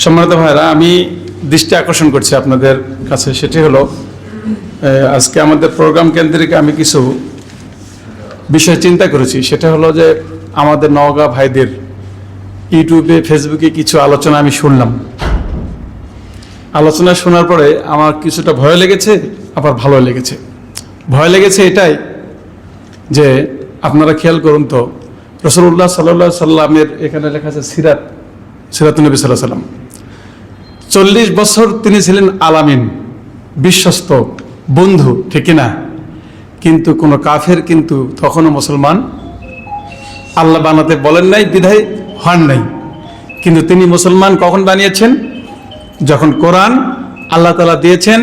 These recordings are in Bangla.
সম্মানিত ভাইরা আমি দৃষ্টি আকর্ষণ করছি আপনাদের কাছে। সেটি হলো আজকে আমাদের প্রোগ্রাম কেন্দ্রিক আমি কিছু বিষয় চিন্তা করেছি। সেটা হলো যে, আমাদের নওগাঁ ভাইদের ইউটিউবে, ফেসবুকে কিছু আলোচনা আমি শুনলাম। আলোচনা শোনার পরে আমার কিছুটা ভয় লেগেছে, আবার ভালো লেগেছে। ভয় লেগেছে এটাই যে, আপনারা খেয়াল করুন তো, রসুল্লাহ সাল্লাহ সাল্লামের এখানে লেখা আছে সিরাত সিরাতুনবী সাল্লাহ সাল্লাম চল্লিশ বছর তিনি ছিলেন আলামিন, বিশ্বস্ত, বন্ধু, ঠিক না কিন্তু কোনো কাফের কিন্তু তখনও মুসলমান। আল্লাহ বানাতে বলেন নাই, বিধায় হন নাই। কিন্তু তিনি মুসলমান কখন বানিয়েছেন? যখন কোরআন আল্লাহ তালা দিয়েছেন,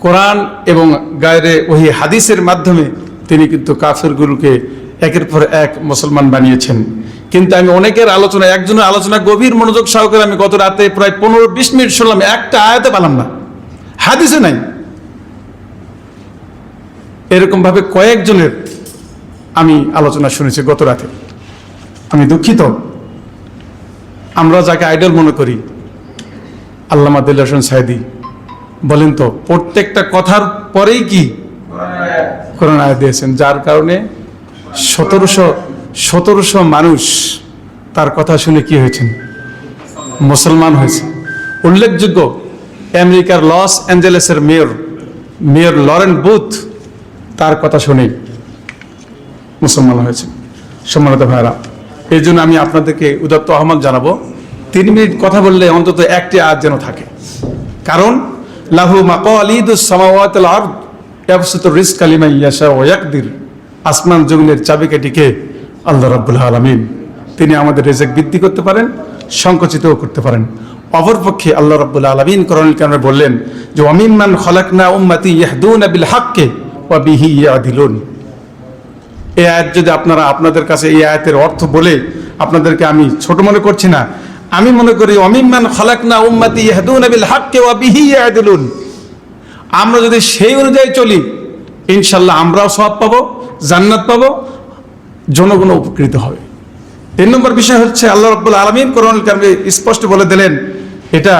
কোরআন এবং গায়রে ওহি হাদিসের মাধ্যমে তিনি কিন্তু কাফেরগুলোকে একের পর এক মুসলমান বানিয়েছেন। কিন্তু আমি অনেকের আলোচনা একজনের আলোচনা গভীর মনোযোগ সহকারে আমি গত রাতে প্রায় পনেরো বিশ মিনিট শুনলাম, একটা আয়াতে পেলাম না। হাদিসে নাই। এরকমভাবে কয়েকজনের আমি আলোচনা শুনেছি গত রাতে। আমি দুঃখিত। আমরা যাকে আইডল মনে করি, আল্লামা দিল সাইদি, বলেন তো, প্রত্যেকটা কথার পরেই কি আয়াত দিয়েছেন, যার কারণে সতেরোশো সতেরোশো মানুষ তার কথা শুনে কি হয়েছেন? মুসলমান হয়েছে। উল্লেখযোগ্য, আমেরিকার লস অ্যাঞ্জেলেসের মেয়র মেয়র লরেন বুথ তার কথা শুনেই মুসলমান হয়েছে সম্মানিত ভাইরা এই জন্য আমি আপনাদেরকে উদাত্ত আহ্বান জানাব, তিন মিনিট কথা বললে অন্তত একটি আজ যেন থাকে। কারণ, লাহু মাকালিদুস সামাওয়াতিল আরদ, ইয়াবসুতু রিজকা লিমান ইয়াশা ওয়া ইয়াকদির, আসমান জমিনের চাবিকাঠিকে আল্লাহ রাব্বুল আলামিন। তিনি আমাদের রিজিক বৃদ্ধি করতে পারেন, সংকুচিতও করতে পারেন। অপরপক্ষে আল্লাহ রাব্বুল আলামিন করণের কারণে বললেন যে ওয়ামিম্মান খলাকনা উম্মাতি ইয়াহদুনা বিল হাক্কি বিহি ইয়াদিলুন। এই আয়াত যদি আপনারা আপনাদের কাছে এই আয়াতের অর্থ বলে আপনাদেরকে আমি ছোট মনে করছি না, আমি মনে করি অমিম্মান খালাকনা উম্মাতি ইয়াহদুনা বিল হাক্কি বিহি ইয়াদিলুন। আমরা যদি সেই অনুযায়ী চলি ইনশাল্লাহ আমরাও সব পাবো, জান্নাত পাবো জনগণ উপকৃত হবে। তিন নম্বর বিষয় হচ্ছে আল্লাহ রাব্বুল আলামিন কোরআন কারিমে স্পষ্ট বলে দিলেন, এটা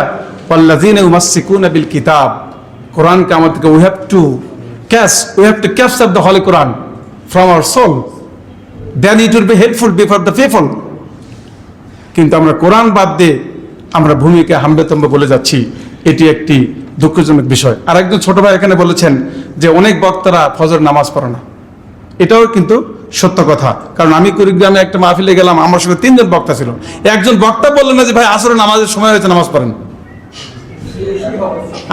ওয়াল্লাযিনা ইউমাসসিকুনা বিল কিতাব। কোরআনকে আমাদেরকে we have to catch we have to capture the holy Quran from our soul then it will be helpful before the people কিন্তু আমরা কোরআন বাদ দিয়ে আমরা ভূমিকা হাম্বেতম্বে বলে যাচ্ছি। এটি একটি দুঃখজনক বিষয়। আর একজন ছোট ভাই এখানে বলেছেন যে, অনেক বক্তারা ফজর নামাজ পড়ে না। এটাও কিন্তু সত্য কথা। কারণ আমি কুড়িগ্রামে একটা মাহফিলে গেলাম, আমার সঙ্গে তিনজন বক্তা ছিল। একজন বক্তা বললেন না যে, ভাই আসরে নামাজের সময় হয়েছে, নামাজ পড়েন।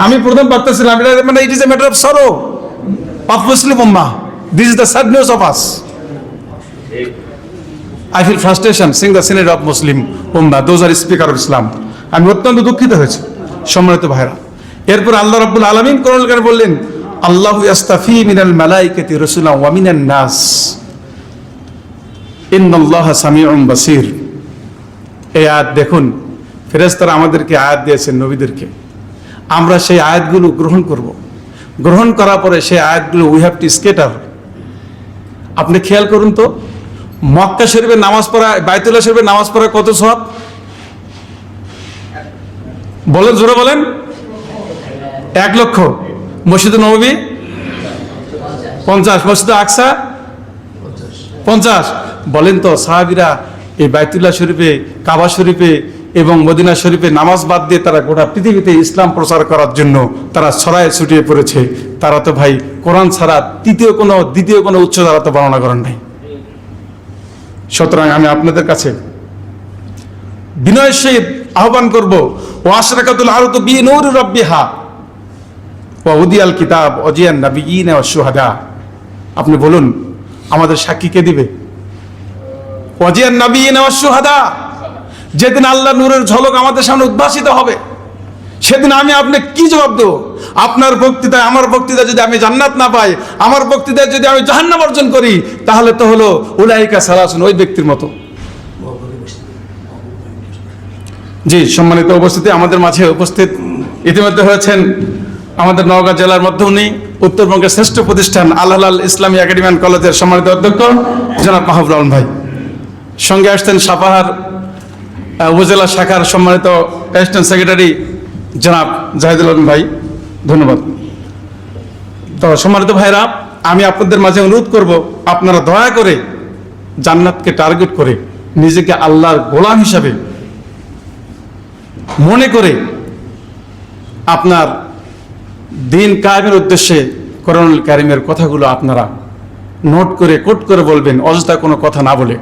আমি প্রথম বক্তা ছিলাম মানে it is a matter of sorrow of Muslim ummah this is the sad news of us I feel frustration sing the senate of Muslim ummah those are speaker of Islam আমি অত্যন্ত দুঃখিত হয়েছি, সম্মানিত ভাইরা এরপর আল্লাহ রাব্বুল আলামিন কারিমে বললেন আল্লাহু ইয়াস্তাফি মিনাল মালাইকাতি রাসূলা ওয়া মিনান নাস। ইন্নাল্লাহা সামিউন বাসির। এই আয়াত দেখুন, ফেরেশতারা আমাদেরকে আয়াত দিয়েছেন নবীদেরকে। আমরা সেই আয়াতগুলো গ্রহণ করব। গ্রহণ করার পরে সেই আয়াতগুলো উই হ্যাভ টু স্কেটার আপনি খেয়াল করুন তো, মক্কা শরীফের নামাজ পড়া, বাইতুল্লাহ শরীফের নামাজ পড়া কত সব বলেন, জোরে বলেন। এক লক্ষ। মসজিদ নবী পঞ্চাশ। মসজিদ আকসা? পঞ্চাশ। বলেন তো, সাহাবিরা এই বাইতুল্লাহ শরীফে, কাবা শরীফে এবং মদিনা শরীফে নামাজ বাদ দিয়ে তারা গোটা পৃথিবীতে ইসলাম প্রচার করার জন্য তারা ছড়ায় ছুটিয়ে পড়েছে। তারা তো ভাই কোরআন ছাড়া তৃতীয় কোনো, দ্বিতীয় কোনো উচ্চ তারা তো বর্ণনা করেন নাই। সুতরাং আমি আপনাদের কাছে বিনয় সহিত আহ্বান করব ও আশরাকাতুল আরত বি নূর রব্বিহা। ওয়া উদিয়াল কিতাব অজিয়ান ওয়া শুহাদা। আপনি বলুন, আমাদের সাক্ষী কে দিবে? অজিয়ান ওয়া শুহাদা। যেদিন আল্লাহ নূরের ঝলক আমাদের সামনে উদ্ভাসিত হবে, সেদিন আমি আপনি কি জবাব দেবো? আপনার বক্তৃতায়, আমার বক্তৃতা যদি আমি জান্নাত না পাই, আমার বক্তৃতায় যদি আমি জাহান্নাম অর্জন করি, তাহলে তো হলো উলাইকা সালাসুন, ওই ব্যক্তির মতো। জি, সম্মানিত উপস্থিতি, আমাদের মাঝে উপস্থিত ইতিমধ্যে হয়েছেন আমাদের নওগাঁ জেলার মধ্যে উনি উত্তরবঙ্গের শ্রেষ্ঠ প্রতিষ্ঠান আল্লাহ ইসলামী একাডেমি অ্যান্ড কলেজের সম্মানিত অধ্যক্ষ, জনাব মাহবুর রহমান ভাই। সঙ্গে আসছেন সাপাহার উপজেলা শাখার সম্মানিত অ্যাসিস্ট্যান্ট সেক্রেটারি জনাব জাহিদুল আলম ভাই। ধন্যবাদ। তো সম্মানিত ভাইরা, আমি আপনাদের মাঝে অনুরোধ করব, আপনারা দয়া করে জান্নাতকে টার্গেট করে, নিজেকে আল্লাহর গোলাম হিসাবে মনে করে আপনার দিন কায়েমের উদ্দেশ্যে করণুল কারিমের কথাগুলো আপনারা নোট করে কোট করে বলবেন, অযথা কোনো কথা না বলে।